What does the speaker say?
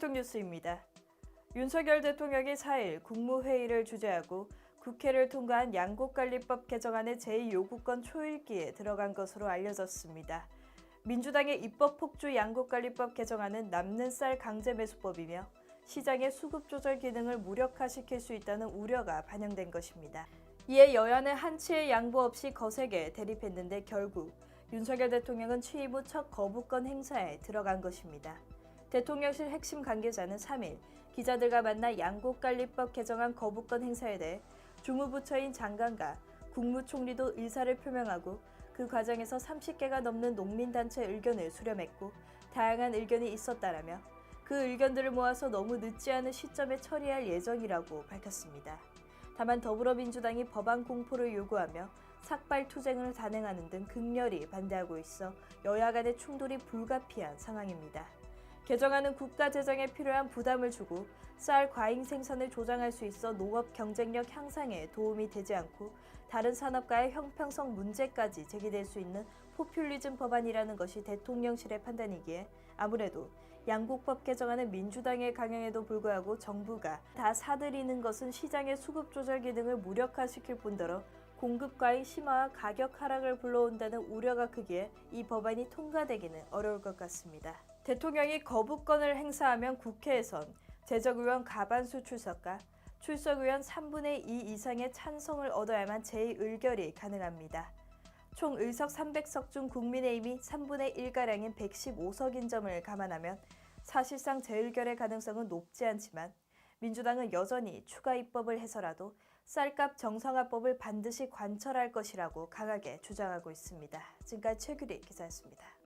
뉴스입니다. 윤석열 대통령이 4일 국무회의를 주재하고 국회를 통과한 양곡관리법 개정안의 제2요구권 초읽기에 들어간 것으로 알려졌습니다. 민주당의 입법 폭주 양곡관리법 개정안은 남는 쌀 강제 매수법이며 시장의 수급 조절 기능을 무력화시킬 수 있다는 우려가 반영된 것입니다. 이에 여야는 한치의 양보 없이 거세게 대립했는데 결국 윤석열 대통령은 취임 후 첫 거부권 행사에 들어간 것입니다. 대통령실 핵심 관계자는 3일 기자들과 만나 양곡관리법 개정안 거부권 행사에 대해 주무부처인 장관과 국무총리도 의사를 표명하고 그 과정에서 30개가 넘는 농민단체 의견을 수렴했고 다양한 의견이 있었다라며 그 의견들을 모아서 너무 늦지 않은 시점에 처리할 예정이라고 밝혔습니다. 다만 더불어민주당이 법안 공포를 요구하며 삭발 투쟁을 단행하는 등 극렬히 반대하고 있어 여야 간의 충돌이 불가피한 상황입니다. 개정안은 국가 재정에 필요한 부담을 주고 쌀 과잉 생산을 조장할 수 있어 농업 경쟁력 향상에 도움이 되지 않고 다른 산업과의 형평성 문제까지 제기될 수 있는 포퓰리즘 법안이라는 것이 대통령실의 판단이기에 아무래도 양국법 개정안은 민주당의 강행에도 불구하고 정부가 다 사들이는 것은 시장의 수급 조절 기능을 무력화시킬 뿐더러 공급 과잉 심화와 가격 하락을 불러온다는 우려가 크기에 이 법안이 통과되기는 어려울 것 같습니다. 대통령이 거부권을 행사하면 국회에선 재적의원 가반수 출석과 출석의원 3분의 2 이상의 찬성을 얻어야만 제2의결이 가능합니다. 총 의석 300석 중 국민의힘이 3분의 1가량인 115석인 점을 감안하면 사실상 재의결의 가능성은 높지 않지만 민주당은 여전히 추가 입법을 해서라도 쌀값 정상화법을 반드시 관철할 것이라고 강하게 주장하고 있습니다. 지금까지 최규리 기자였습니다.